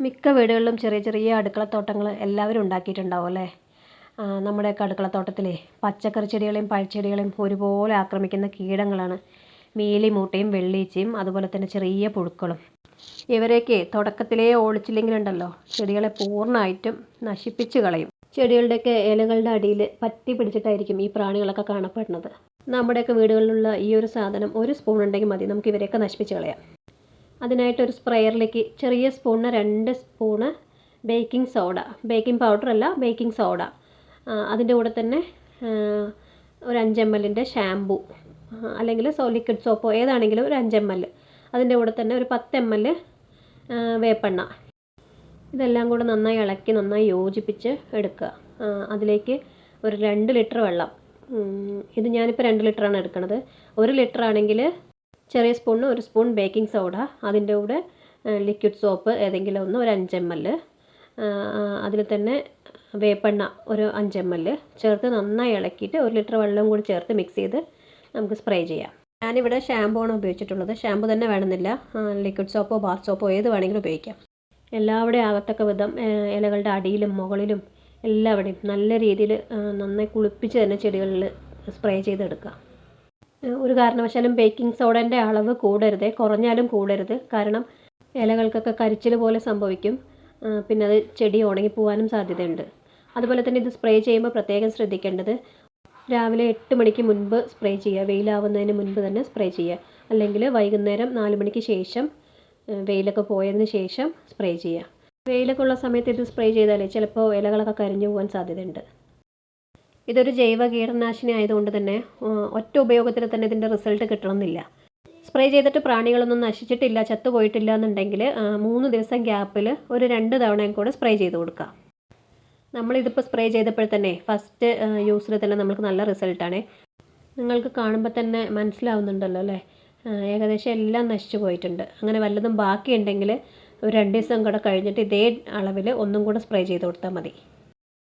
മിക്ക വീടുകളിലും ചെറിയ ചെറിയ അടുക്കളത്തോട്ടങ്ങൾ എല്ലാവരും ഉണ്ടാക്കിയിട്ടുണ്ടാവും അല്ലേ? നമ്മുടെയൊക്കെ അടുക്കളത്തോട്ടത്തിലെ പച്ചക്കറി ചെടികളെയും പഴച്ചെടികളെയും ഒരുപോലെ ആക്രമിക്കുന്ന കീടങ്ങളാണ് മീലിമൂട്ടയും വെള്ളീച്ചയും അതുപോലെ തന്നെ ചെറിയ പുഴുക്കളും. ഇവരെയൊക്കെ തുടക്കത്തിലേ ഓടിച്ചില്ലെങ്കിലുണ്ടല്ലോ ചെടികളെ പൂർണമായിട്ടും നശിപ്പിച്ച് കളയും. ചെടികളുടെയൊക്കെ ഇലകളുടെ അടിയിൽ പറ്റി പിടിച്ചിട്ടായിരിക്കും ഈ പ്രാണികളൊക്കെ കാണപ്പെടുന്നത്. നമ്മുടെയൊക്കെ വീടുകളിലുള്ള ഈ ഒരു സാധനം ഒരു സ്പൂൺ ഉണ്ടെങ്കിൽ മതി നമുക്ക് ഇവരെയൊക്കെ നശിപ്പിച്ച് കളയാം. അതിനായിട്ട് ഒരു സ്പ്രെയറിലേക്ക് ചെറിയ സ്പൂണിന് രണ്ട് spoon baking soda. Baking powder അല്ല ബേക്കിംഗ് സോഡ. അതിന്റെ കൂടെ തന്നെ ഒരു അഞ്ച് എം എല്ലിന്റെ ഷാമ്പു അല്ലെങ്കിൽ സോ ലിക്വിഡ് സോപ്പോ ഏതാണെങ്കിലും ഒരു അഞ്ച് എം എൽ അതിന്റെ കൂടെ തന്നെ ഒരു പത്ത് എം എൽ വേപ്പെണ്ണ. ഇതെല്ലാം കൂടെ നന്നായി ഇളക്കി നന്നായി യോജിപ്പിച്ച് എടുക്കുക. അതിലേക്ക് ഒരു രണ്ട് ലിറ്റർ വെള്ളം. ഇത് ഞാനിപ്പോൾ രണ്ട് ലിറ്ററാണ് എടുക്കുന്നത് ഒരു ലിറ്റർ ആണെങ്കിൽ ചെറിയ സ്പൂണിന് ഒരു സ്പൂൺ ബേക്കിംഗ് സോഡ അതിന്റെ കൂടെ ലിക്വിഡ് സോപ്പ് ഏതെങ്കിലും ഒന്ന് ഒരു അഞ്ച് എം എൽ. അതിൽ തന്നെ വേപ്പെണ്ണ ഒരു അഞ്ച് എം എൽ. ചേർത്ത് നന്നായി ഇളക്കിയിട്ട് ഒരു ലിറ്റർ വെള്ളം കൂടി ചേർത്ത് മിക്സ് ചെയ്ത് നമുക്ക് സ്പ്രേ ചെയ്യാം. ഞാനിവിടെ ഷാമ്പൂ ആണ് ഉപയോഗിച്ചിട്ടുള്ളത്. ഷാമ്പു തന്നെ വേണമെന്നില്ല. ലിക്വിഡ് സോപ്പോ ബാത്ത് സോപ്പോ ഏത് വേണമെങ്കിലും ഉപയോഗിക്കാം. എല്ലാവിടെയും ആകത്തക്ക വിധം ഇലകളുടെ അടിയിലും മുകളിലും എല്ലാവിടെയും നല്ല രീതിയിൽ നന്നായി കുളിപ്പിച്ച് തന്നെ ചെടികളിൽ സ്പ്രേ ചെയ്തെടുക്കുക. ഒരു കാരണവശാലും ബേക്കിംഗ് സോഡേന്റെ അളവ് കൂടരുത് കുറഞ്ഞാലും കൂടരുത്. കാരണം ഇലകൾക്കൊക്കെ കരിച്ചിൽ പോലെ സംഭവിക്കും. പിന്നെ അത് ചെടി ഉണങ്ങിപ്പോവാനും സാധ്യതയുണ്ട്. അതുപോലെ തന്നെ ഇത് സ്പ്രേ ചെയ്യുമ്പോൾ പ്രത്യേകം ശ്രദ്ധിക്കേണ്ടത് രാവിലെ എട്ട് മണിക്ക് മുൻപ് സ്പ്രേ ചെയ്യുക. വെയിലാവുന്നതിന് മുൻപ് തന്നെ സ്പ്രേ ചെയ്യുക. അല്ലെങ്കിൽ വൈകുന്നേരം നാല് മണിക്ക് ശേഷം വെയിലൊക്കെ പോയതിന് ശേഷം സ്പ്രേ ചെയ്യുക. വെയിലൊക്കെ ഉള്ള സമയത്ത് ഇത് സ്പ്രേ ചെയ്താലേ ചിലപ്പോൾ ഇലകളൊക്കെ കരിഞ്ഞു പോകാൻ സാധ്യതയുണ്ട്. ഇതൊരു ജൈവ കീടനാശിനി ആയതുകൊണ്ട് തന്നെ ഒറ്റ ഉപയോഗത്തിൽ തന്നെ ഇതിന്റെ റിസൾട്ട് കിട്ടണമെന്നില്ല. സ്പ്രേ ചെയ്തിട്ട് പ്രാണികളൊന്നും നശിച്ചിട്ടില്ല ചത്തുപോയിട്ടില്ല എന്നുണ്ടെങ്കിൽ മൂന്ന് ദിവസം ഗ്യാപ്പിൽ ഒരു രണ്ട് തവണയും കൂടെ സ്പ്രേ ചെയ്ത് കൊടുക്കുക. നമ്മളിതിപ്പോൾ സ്പ്രേ ചെയ്തപ്പോൾ തന്നെ ഫസ്റ്റ് യൂസിൽ തന്നെ നമുക്ക് നല്ല റിസൾട്ടാണ്. നിങ്ങൾക്ക് കാണുമ്പോൾ തന്നെ മനസ്സിലാവുന്നുണ്ടല്ലോ അല്ലേ? ഏകദേശം എല്ലാം നശിച്ചു പോയിട്ടുണ്ട്. അങ്ങനെ വല്ലതും ബാക്കിയുണ്ടെങ്കിൽ ഒരു രണ്ട് ദിവസം കൂടെ കഴിഞ്ഞിട്ട് ഇതേ അളവിൽ ഒന്നും കൂടെ സ്പ്രേ ചെയ്ത് കൊടുത്താൽ മതി.